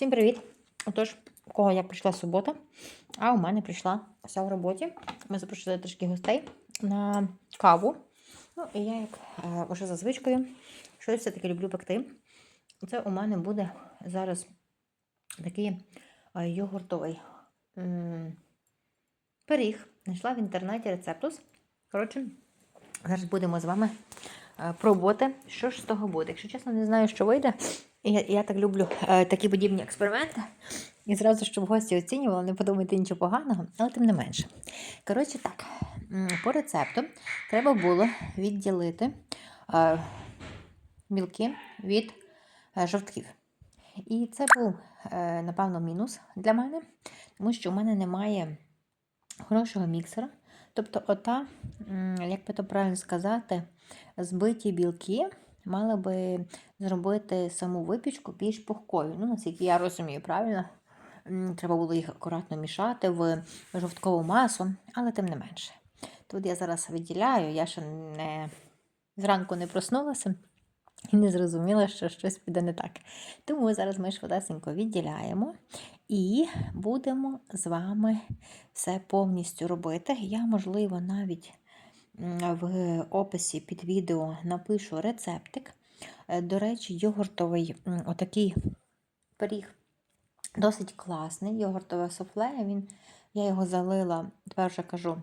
Всім привіт! Отож, у кого як прийшла субота, а у мене прийшла вся в роботі. Ми запросили трішки гостей на каву. Ну, і я, як е, вже за звичкою, щось все-таки люблю пекти. Це у мене буде зараз такий е, йогуртовий пиріг. Знайшла в інтернеті рецептус. Коротше, зараз будемо з вами е, пробувати, що ж з того буде. Якщо чесно, не знаю, що вийде. Я, я так люблю е, такі подібні експерименти. І зразу, щоб гості оцінювали, не подумайте нічого поганого, але тим не менше. Коротше, так, по рецепту треба було відділити е, білки від е, жовтків. І це був, е, напевно, мінус для мене, тому що в мене немає хорошого міксера. Тобто, ота, як би то правильно сказати, збиті білки мали би зробити саму випічку більш пухкою. Ну, наскільки я розумію, правильно? Треба було їх акуратно мішати в жовткову масу, але тим не менше. Тут я зараз виділяю, я ще не зранку не проснулася і не зрозуміла, що щось піде не так. Тому зараз ми швидесенько відділяємо і будемо з вами все повністю робити. Я, можливо, навіть в описі під відео напишу рецептик. Е, До речі, йогуртовий отакий пиріг досить класний. Йогуртове суфле. Він, я його залила, тепер вже кажу,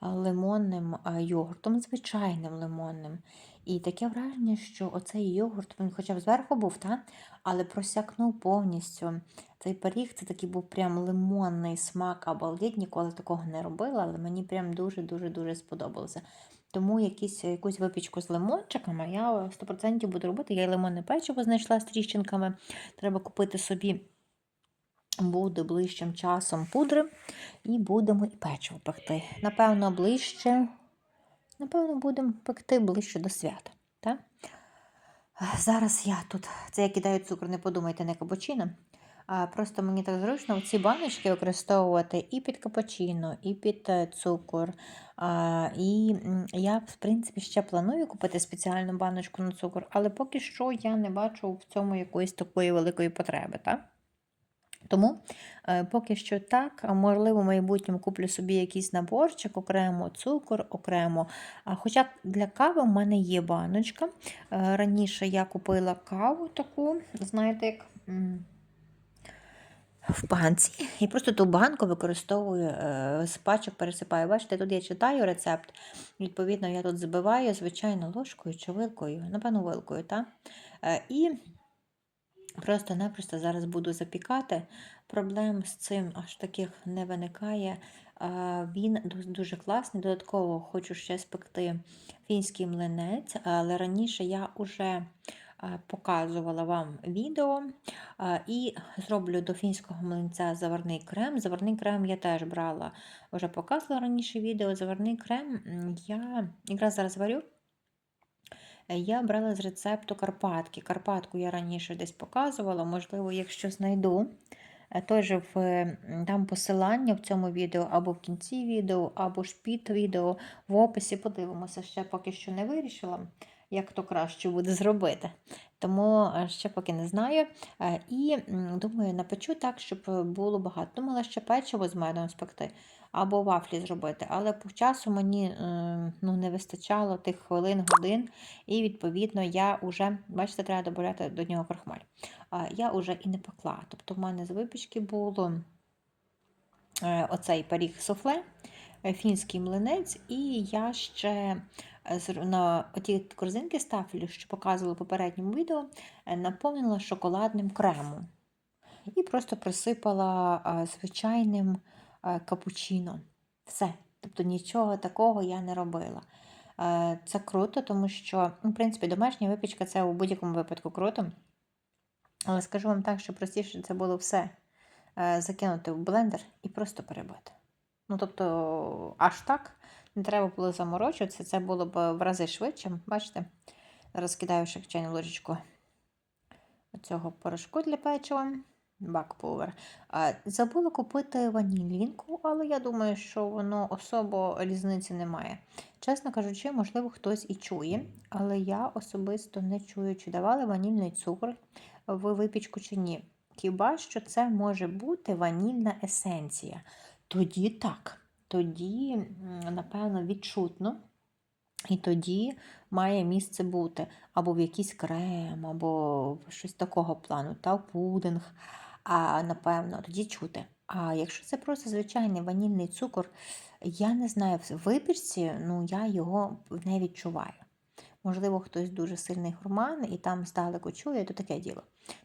лимонним йогуртом, звичайним лимонним. І таке враження, що оцей йогурт, він хоча б зверху був, та? але просякнув повністю. Цей пиріг це такий був прям лимонний смак, обалдеть, ніколи такого не робила, але мені прям дуже-дуже-дуже сподобалося. Тому якісь, якусь випічку з лимончиками я 100% буду робити. Я й лимонне печиво знайшла з тріщинками. Треба купити собі буде ближчим часом пудри, і будемо і печиво пекти. Напевно, ближче, напевно, будемо пекти ближче до свята. Так? Зараз я тут, це я кидаю цукор, не подумайте, не капучино. А просто мені так зручно ці баночки використовувати і під капучино, і під е, цукор. А, і я, в принципі, ще планую купити спеціальну баночку на цукор, але поки що я не бачу в цьому якоїсь такої великої потреби. Так? Тому е, поки що так, можливо, в майбутньому куплю собі якийсь наборчик, окремо цукор, окремо. Хоча для кави в мене є баночка. Е, Раніше я купила каву таку, знаєте, як в банці. І просто ту банку використовую е, з пачок, пересипаю. Бачите, тут я читаю рецепт. Відповідно, я тут збиваю, звичайно, ложкою чи вилкою, напевно, вилкою. Та? Е, І Просто-напросто зараз буду запікати. Проблем з цим аж таких не виникає. Він дуже класний. Додатково хочу ще спекти фінський млинець, але раніше я вже показувала вам відео і зроблю до фінського млинця заварний крем. Заварний крем я теж брала, вже показувала раніше відео. Заварний крем я якраз зараз варю. Я брала з рецепту Карпатки. Карпатку я раніше десь показувала, можливо, якщо знайду. е, Теж в, там посилання в цьому відео, або в кінці відео, або ж під відео в описі. Подивимося, ще поки що не вирішила, як то краще буде зробити. Тому е, ще поки не знаю. Е, І думаю, напечу так, щоб було багато. Думала ще печиво з медом спекти або вафлі зробити, але по часу мені е, ну, не вистачало тих хвилин, годин, і відповідно я вже, бачите, треба додати до нього крахмаль. Я вже і не пекла. Тобто в мене з випічки було е, оцей пиріг суфле, е, фінський млинець, і я ще на оті корзинки з тафелю, що показувала в попередньому відео, наповнила шоколадним кремом. І просто присипала звичайним капучино. Все. Тобто нічого такого я не робила. Е, Це круто, тому що, ну, в принципі, домашня випічка це у будь-якому випадку круто. Але скажу вам так, що простіше це було все е, закинути в блендер і просто перебити. Ну, тобто, аж так не треба було заморочуватися, це було б в рази швидше. Бачите? Зараз кидаю ще чайну ложечку цього порошку для печива. Бакпулвер. Забула купити ванілінку, але я думаю, що воно особо різниці немає. Чесно кажучи, можливо, хтось і чує, але я особисто не чую, чи давали ванільний цукор в випічку чи ні. хіба що це може бути ванільна есенція. Тоді так, тоді, напевно, відчутно. І тоді має місце бути або в якийсь крем, або щось такого плану, та пудинг. А напевно, тоді чути. А якщо це просто звичайний ванільний цукор, я не знаю, в випічці ну, я його не відчуваю. Можливо, хтось дуже сильний гурман і там здалеку чує, то таке діло.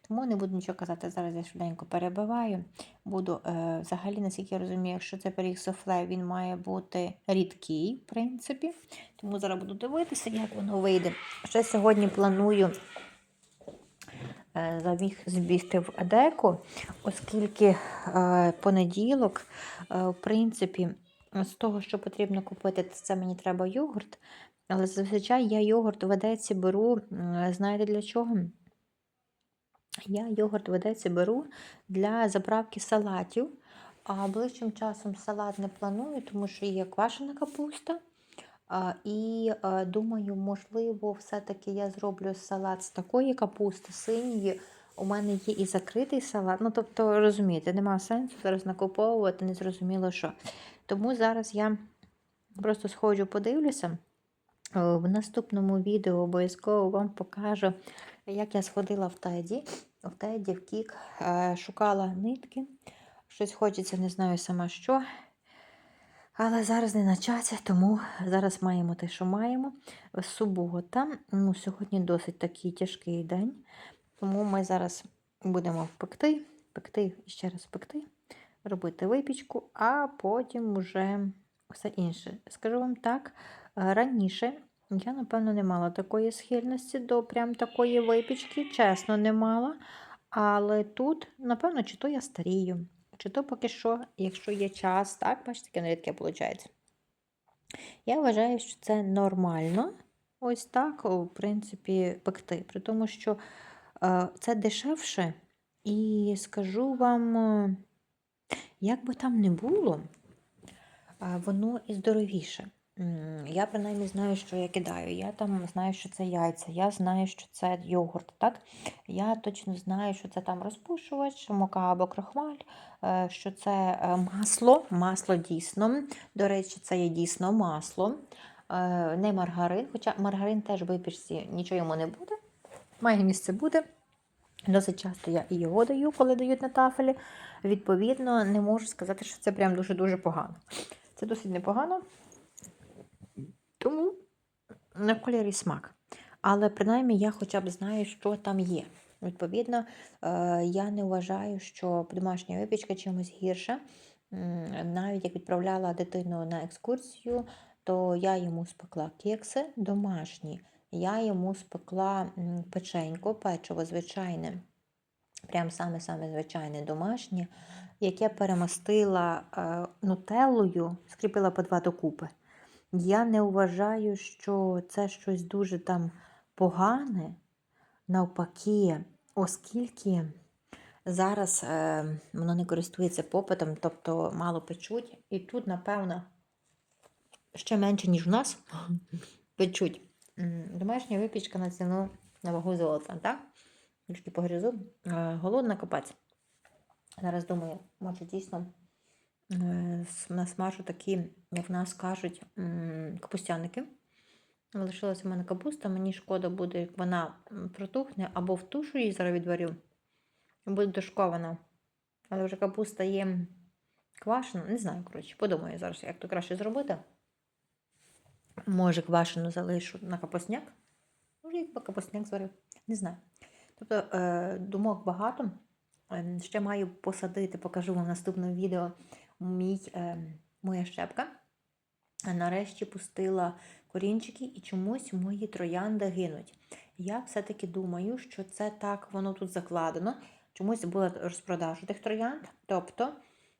Тому не буду нічого казати. Зараз я швиденько перебиваю. Буду е, взагалі, наскільки я розумію, якщо це пиріг софле, він має бути рідкий, в принципі. Тому зараз буду дивитися, як воно вийде. Ще сьогодні планую забіг збігти в Адеку, оскільки е, понеділок, е, в принципі, з того, що потрібно купити, це мені треба йогурт. Але зазвичай я йогурт в Одесі беру, знаєте для чого? Я йогурт в Одесі беру для заправки салатів. А ближчим часом салат не планую, тому що є квашена капуста. І е, думаю, можливо, все-таки я зроблю салат з такої капусти синьої. У мене є і закритий салат. Ну, тобто, розумієте, немає сенсу зараз накуповувати, не зрозуміло що. Тому зараз я просто сходжу, подивлюся. Е, В наступному відео обов'язково вам покажу, як я сходила в Теді. В Теді, в Кік, е, шукала нитки. Щось хочеться, не знаю сама що. Але зараз не на часі, тому зараз маємо те, що маємо. Субота. Ну, сьогодні досить такий тяжкий день. Тому ми зараз будемо пекти, пекти і ще раз пекти, робити випічку, а потім вже все інше. Скажу вам так, раніше я, напевно, не мала такої схильності до прям такої випічки, чесно, не мала. Але тут, напевно, чи то я старію, чи то поки що, якщо є час, так, бачите, таке нерідке виходить. Я вважаю, що це нормально ось так, в принципі, пекти. При тому, що е, це дешевше, і скажу вам, е, як би там не було, воно і здоровіше. Я принаймні знаю, що я кидаю. Я там знаю, що це яйця, я знаю, що це йогурт. Так? Я точно знаю, що це там розпушувач, мука або крохмаль, е, що це е, масло. Масло дійсно. До речі, це є дійсно масло, е, не маргарин. Хоча маргарин теж в випічці нічого йому не буде. Має місце буде. Досить часто я і його даю, коли дають на тафелі. Відповідно, не можу сказати, що це прям дуже-дуже погано. Це досить непогано. Тому на кольорі смак. Але принаймні я хоча б знаю, що там є. Відповідно, е, я не вважаю, що домашня випічка чимось гірша. Навіть як відправляла дитину на екскурсію, то я йому спекла кекси домашні. Я йому спекла печенько, печиво звичайне, прям саме-саме звичайне домашнє, яке перемастила е, нутеллою, скріпила по два докупи. Я не вважаю, що це щось дуже там погане, навпаки, оскільки зараз е, воно не користується попитом, тобто мало печуть. І тут, напевно, ще менше, ніж у нас печуть. Домашня випічка на ціну на вагу золота, так? Трішки погрізу. Е, Голодна копець. Зараз думаю, може дійсно насмажу такі, як в нас кажуть, капустяники. Лишилася в мене капуста, мені шкода буде, як вона протухне, або в тушу її зараз відварю, буде дошкована. Але вже капуста є квашена, не знаю, коротше, подумаю зараз, як то краще зробити. Може, квашену залишу на капусняк. Може, якби капусняк зварив. Не знаю. Тобто е, думок багато. Е, Ще маю посадити, покажу вам в наступному відео мій, е, моя щепка. Нарешті пустила корінчики і чомусь мої троянди гинуть. Я все-таки думаю, що це так воно тут закладено. Чомусь була розпродажа тих троянд. Тобто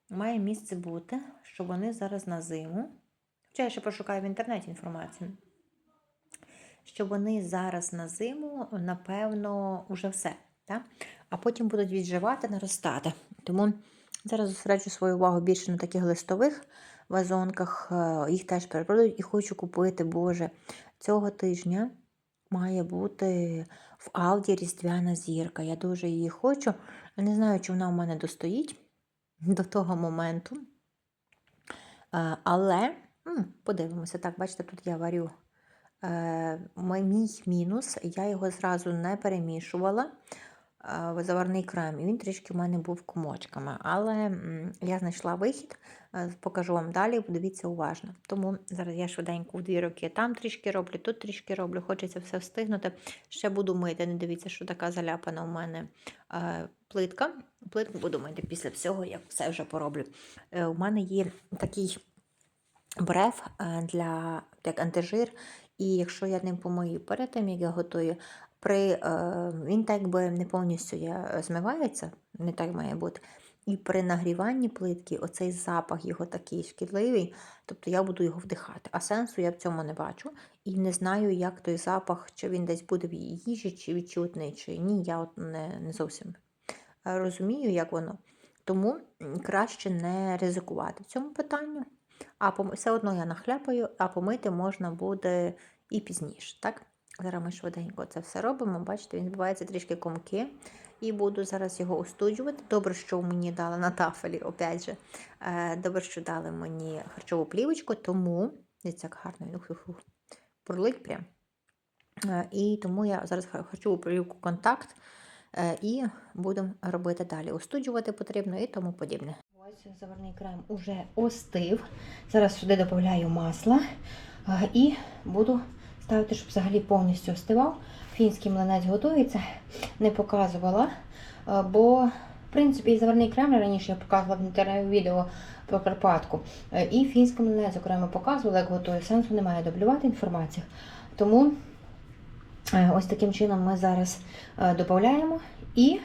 має місце бути, що вони зараз на зиму. Хоча я ще пошукаю в інтернеті інформацію. Що вони зараз на зиму, напевно, уже все. Так? А потім будуть відживати, наростати. Тому зараз зосереджу свою увагу більше на таких листових вазонках. Е, Їх теж перепродають і хочу купити, Боже, цього тижня має бути в Алді різдвяна зірка. Я дуже її хочу. Не знаю, чи вона у мене достоїть до того моменту. Е, Але подивимося. Так, бачите, тут я варю е, мій мінус. Я його зразу не перемішувала заварний крем. І він трішки в мене був комочками. Але я знайшла вихід, е, покажу вам далі, подивіться уважно. Тому зараз я швиденько в дві роки там трішки роблю, тут трішки роблю, хочеться все встигнути. Ще буду мити. Не дивіться, що така заляпана у мене е, плитка. Плитку буду мити після всього, як все вже пороблю. Е, у мене є такий бреф для як антижир, і якщо я ним помию перед тим, як я готую, при, е, він так би не повністю я, змивається, не так має бути. І при нагріванні плитки оцей запах його такий шкідливий, тобто я буду його вдихати. А сенсу я в цьому не бачу. І не знаю, як той запах, чи він десь буде в їжі, чи відчутний, чи ні, я от не, не зовсім е, розумію, як воно. Тому краще не ризикувати в цьому питанні. А все одно я нахляпаю, а помити можна буде і пізніше. Так? Зараз ми швиденько це все робимо. Бачите, він збивається трішки комки. І буду зараз його остуджувати. Добре, що мені дали на тафелі, опять же. Е, Добре, що дали мені харчову плівочку, тому дивіться, як гарно він прям. Е, І тому я зараз ха- харчову плівку контакт е, і будемо робити далі. Остуджувати потрібно і тому подібне. Ось заварний крем уже остив. Зараз сюди додаю масла е, і буду ставити, щоб взагалі повністю остивав. Фінський млинець готується, не показувала, е, бо, в принципі, і заварний крем раніше я показувала в інтернет відео про Карпатку. Е, І фінський млинець окремо показувала, як готую. Сенсу немає дублювати інформацію. Тому е, ось таким чином ми зараз додаємо і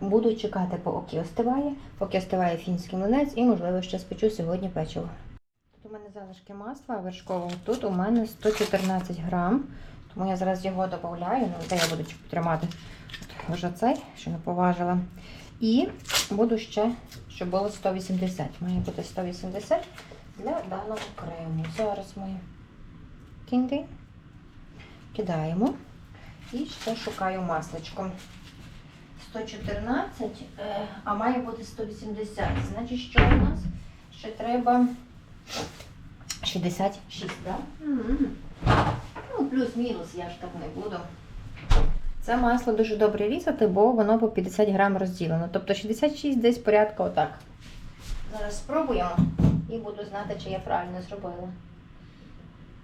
буду чекати, поки остиває, поки остиває фінський млинець, і, можливо, ще спечу сьогодні печиво. У мене залишки масла вершкового. Тут у мене 114 грам. Тому я зараз його додаю. Ну, де я буду тримати вже цей, що не поважила. І буду ще, щоб було 180. Має бути 180 для даного крему. Зараз ми кінги кидаємо. І ще шукаю масличко. 114, е, а має бути 180. Значить, що у нас? Ще треба 66, так? Ну, плюс-мінус, я ж так не буду. Це масло дуже добре різати, бо воно по 50 грам розділено. Тобто 66 десь порядка отак. Зараз спробуємо і буду знати, чи я правильно зробила.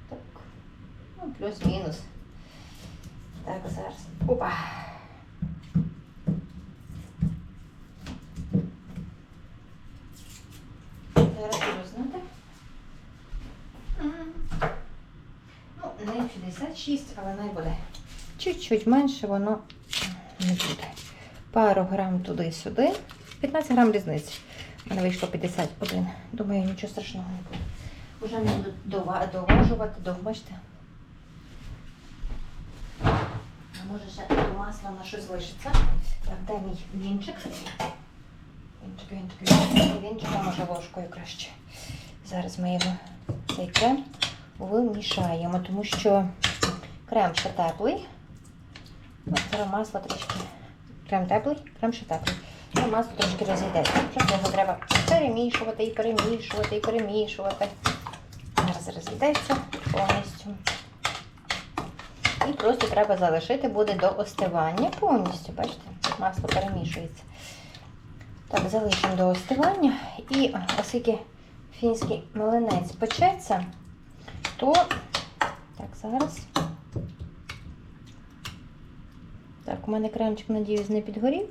Так. Ну, плюс-мінус. Так, зараз. Опа. Зараз буду 6, але не буде. Чуть-чуть менше воно не буде. Пару грам туди-сюди. 15 грам різниці. У мене вийшло 51. Думаю, нічого страшного не буде. Уже не буду доважувати, довбачте. А може ще масло на щось лишиться. Так, де мій вінчик? Вінчик, вінчик, вінчик. Вінчик, а може ложкою краще. Зараз ми його цей крем вимішаємо, тому що крем ще теплий. Ну, Зараз масло трішки. Крем теплий, крем ще теплий. І масло трошки розійдеться. Просто його треба перемішувати і перемішувати і перемішувати. Зараз розійдеться повністю. І просто треба залишити буде до остивання повністю. Бачите, масло перемішується. Так, залишимо до остивання. І оскільки фінський млинець печеться, то так, зараз. Так, у мене кремчик, надіюсь, не підгорів.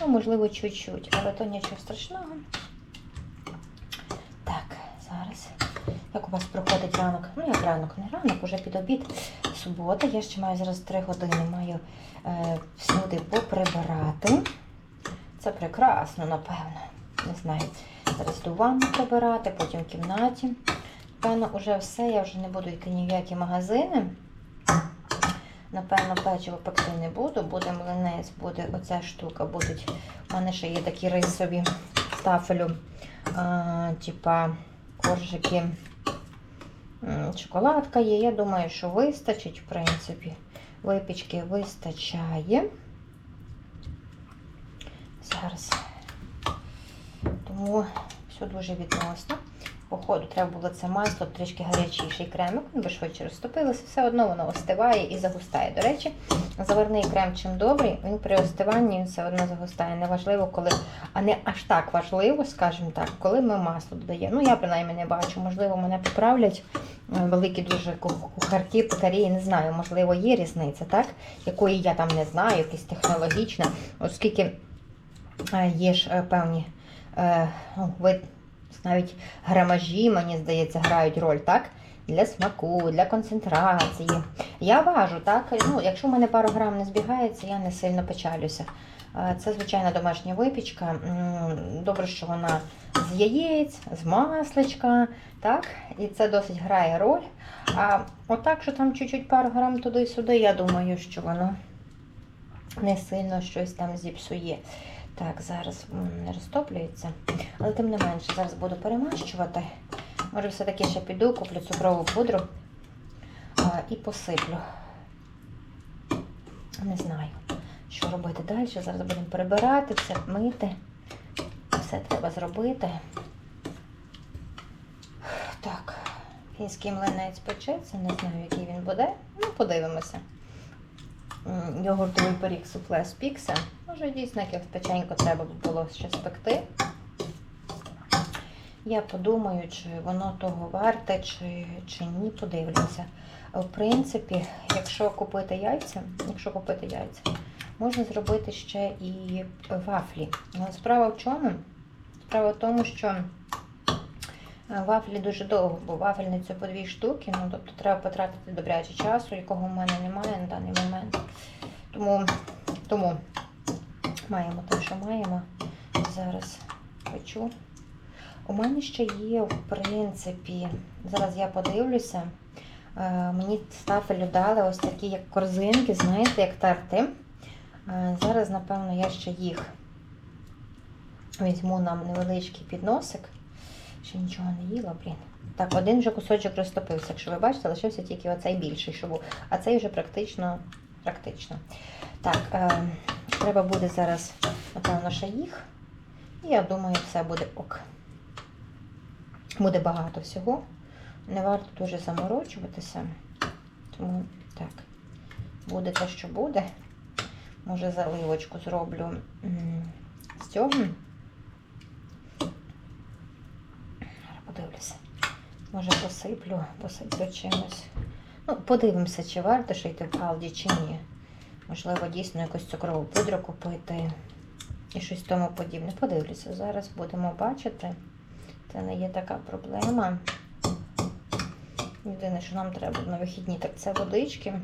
Ну, можливо, чуть-чуть, але то нічого страшного. Так, зараз. Як у вас проходить ранок? Ну, як ранок, не ранок, уже під обід. Субота. Я ще маю зараз 3 години, маю е, всюди поприбирати. Це прекрасно, напевно. Не знаю. Зараз йду ванну прибирати, потім в кімнаті. Напевно, вже все, я вже не буду йти ні в які магазини. Напевно, печиво пекти не буду, буде млинець, буде оця штука. Будуть. У мене ще є такі рисові з тафелю, а, типа коржики Шоколадка є. Я думаю, що вистачить, в принципі. Випічки вистачає. Зараз. Тому все дуже відносно. Походу, треба було це масло, трішки гарячіший кремик, він би швидше розтопилося. Все одно воно остиває і загустає. До речі, заварний крем чим добрий, він при остиванні він все одно загустає. Неважливо, коли, а не аж так важливо, скажімо так, коли ми масло додаємо. Ну, я принаймні не бачу, можливо, мене поправлять е, великі дуже ку- кухарки, пекарі, не знаю, можливо, є різниця, так? Якої я там не знаю, якась технологічна, оскільки е, є ж е, певні вид, навіть грамажі, мені здається, грають роль, так? Для смаку, для концентрації. Я важу, так? Ну, якщо в мене пару грам не збігається, я не сильно печалюся. Це звичайна домашня випічка. Добре, що вона з яєць, з масличка, так? І це досить грає роль. А отак, що там чуть-чуть пару грам туди-сюди, я думаю, що воно не сильно щось там зіпсує. Так, зараз не розтоплюється. Але тим не менше, зараз буду перемащувати. Може, все-таки ще піду, куплю цукрову пудру а, і посиплю. Не знаю, що робити далі. Зараз будемо прибирати, все мити. Все треба зробити. Так, фінський млинець печеться, не знаю, який він буде. Ну, подивимося. Йогуртовий пиріг суфле спікся. Може, дійсно, якось печенько треба було ще спекти. Я подумаю, чи воно того варте, чи, чи ні, подивлюся. В принципі, якщо купити яйця, якщо купити яйця, можна зробити ще і вафлі. Але справа в чому? Справа в тому, що е, вафлі дуже довго, бо вафельницю по дві штуки, ну тобто треба потратити добряче часу, якого в мене немає на даний момент. Тому, тому маємо те, що маємо. Зараз печу. У мене ще є, в принципі, зараз я подивлюся. Е, Мені стафелю дали ось такі як корзинки, знаєте, як тарти. Е, Зараз, напевно, я ще їх візьму нам невеличкий підносик. Ще нічого не їла, блін. Так, один вже кусочок розтопився. Якщо ви бачите, лишився тільки оцей більший, що був. А цей вже практично. практично. Так, е, треба буде зараз, напевно, ще їх. І я думаю, все буде ок. Буде багато всього. Не варто дуже заморочуватися. Тому так, буде те, що буде. Може, заливочку зроблю з цього. Подивлюся. Може, посиплю, посиплю чимось. Ну, подивимося, чи варто ще йти в Алді, чи ні. Можливо, дійсно якусь цукрову пудру купити і щось тому подібне. Подивлюся, зараз будемо бачити. Це не є така проблема. Єдине, що нам треба на вихідні, так це водички.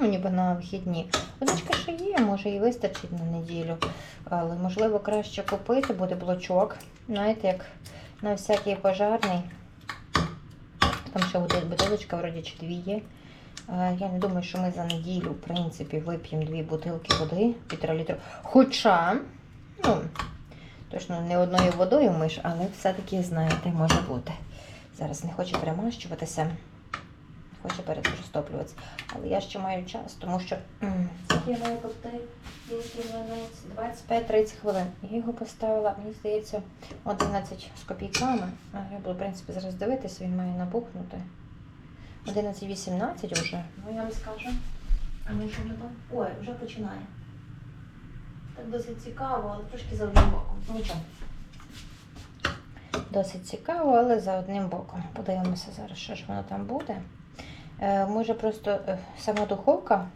Ну, ніби на вихідні. Водичка ще є, може і вистачить на неділю. Але можливо краще купити, буде блочок. Знаєте, як на всякий пожарний. Там ще буде бутилочка, вроді чи дві є. Е, Я не думаю, що ми за неділю, в принципі, вип'ємо дві бутилки води, півтора літру. Хоча, ну, точно не одною водою ми ж, але все-таки, знаєте, може бути. Зараз не хочу перемащуватися, хочу перепростоплюватися. Але я ще маю час, тому що я маю пекти 25-30 хвилин. Я його поставила, мені здається, 11 з копійками. Я буду, в принципі, зараз дивитися, він має набухнути. 11.18 вже. Ну, я вам скажу. Ми що вже там? Ой, вже починає. Так досить цікаво, але трошки за одним боком. Нічого. Досить цікаво, але за одним боком. Подивимося зараз, що ж воно там буде. Е, може просто е, сама духовка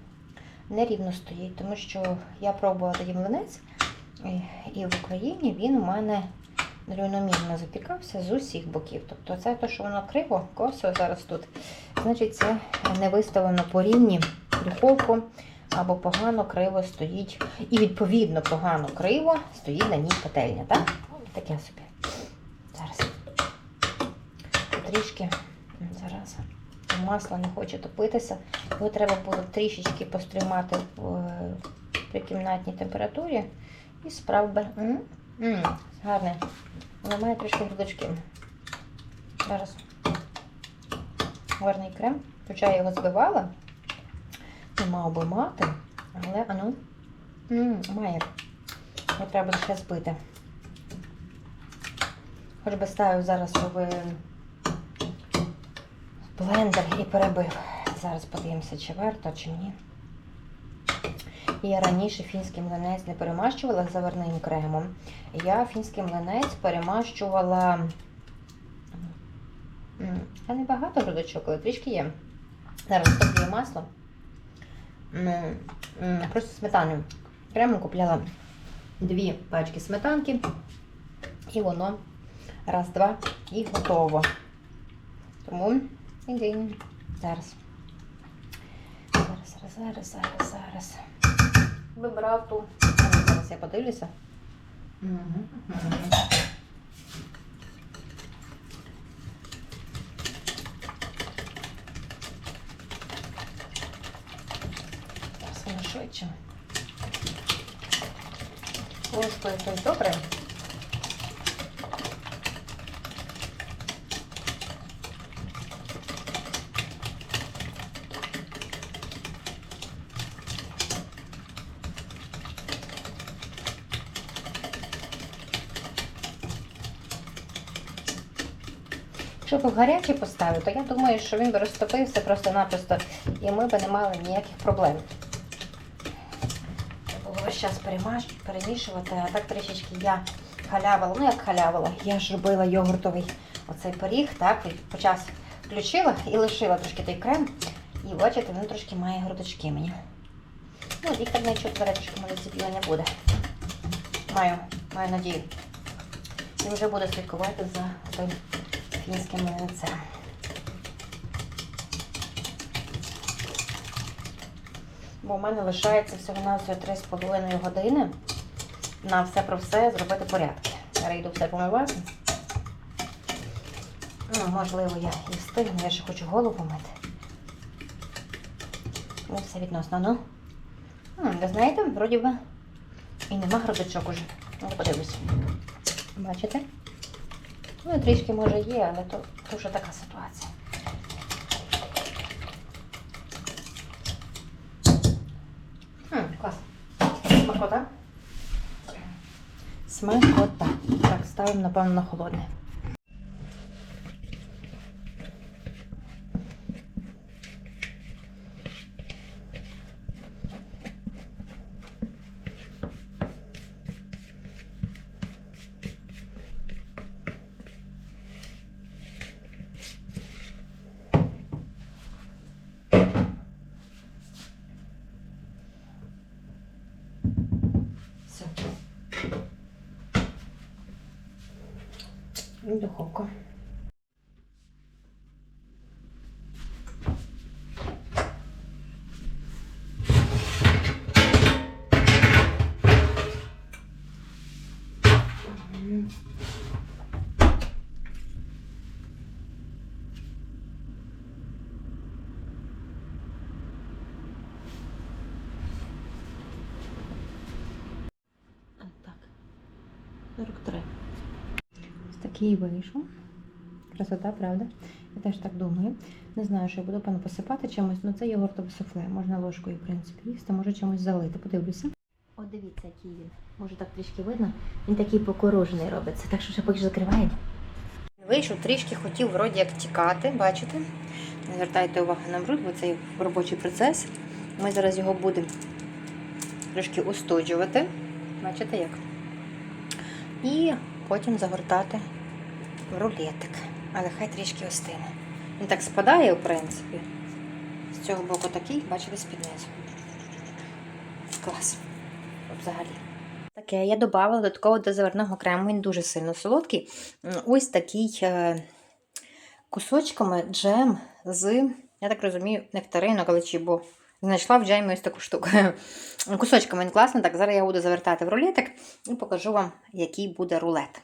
нерівно стоїть, тому що я пробувала тоді млинець, і, і в Україні він у мене рівномірно запікався з усіх боків. Тобто це те, що воно криво, косо зараз тут. Значить, це не виставлено по рівні духовку або погано криво стоїть. І відповідно погано криво стоїть на ній пательня. Так? Таке собі. Зараз. Трішки зараз масло не хоче топитися. Його треба було трішечки е, при кімнатній температурі. І справ би. Гарне. Воно має трішки грудочки. Зараз гарний крем. Хоча я його збивала, не мав би мати, але ану, має. Його треба ще збити. Хоч би ставив зараз в блендер і перебив. Зараз подивимося, чи варто, чи ні. Я раніше фінський млинець не перемащувала заварним кремом. Я фінський млинець перемащувала. А не багато грудочок, але трішки є. Зараз топлю масло. Просто сметаною. Прямо купляла дві пачки сметанки. І воно раз, два і готово. Тому іди. Зараз. Зараз, зараз, зараз, зараз, зараз. Вибрав ту. Зараз я подивлюся. Мгм, мгм. Зараз швидше. Ложкою тут добре. Якщо б гарячий поставив, то я думаю, що він би розтопився просто-напросто, і ми б не мали ніяких проблем. Перемаш... перемішувати, а так трішечки я халявила. Ну як халявила, я ж робила йогуртовий оцей пиріг, так, і по час включила і лишила трошки той крем. І бачите, він трошки має грудочки мені. Ну, їх так нічого трошки може ціпіла не буде. Маю, маю надію. І вже буду слідкувати за тим фінським млинцем. Бо в мене лишається всього-навсього 3,5 години на все про все зробити порядки. Зараз йду все помивати. Ну, можливо, я і встигну, я ще хочу голову мити. Ну, все відносно, ну. М, Ви знаєте, вроді би і нема грудочок уже. Ну, подивлюсь. Бачите? Ну, трішки може є, але то вже така ситуація. М, клас. Смакота. Смакота. Так, ставимо, напевно, на холодне. Все. І духовка. Такий вийшов. Красота, правда? Я теж так думаю. Не знаю, що я буду пану посипати чимось, ну це йогуртове суфле. Можна ложкою, в принципі, їсти, може чимось залити. Подивлюся. О, дивіться, який він. Може так трішки видно. Він такий покорожений робиться, так що ще поки що закриває. Вийшов трішки, хотів вроді як тікати, бачите? Не звертайте увагу на бруд, бо це робочий процес. Ми зараз його будемо трошки устуджувати. Бачите як? І потім загортати рулетик. Але хай трішки остине. Він так спадає, в принципі. З цього боку такий, бачите, з-під. Клас. Взагалі. Таке, я додавала додатково до заварного крему, він дуже сильно солодкий. Ось такий е, кусочками джем з, я так розумію, нектаринок, але чи бо знайшла в джемі ось таку штуку. Кусочками він класний. Так, зараз я буду завертати в рулетик і покажу вам, який буде рулет.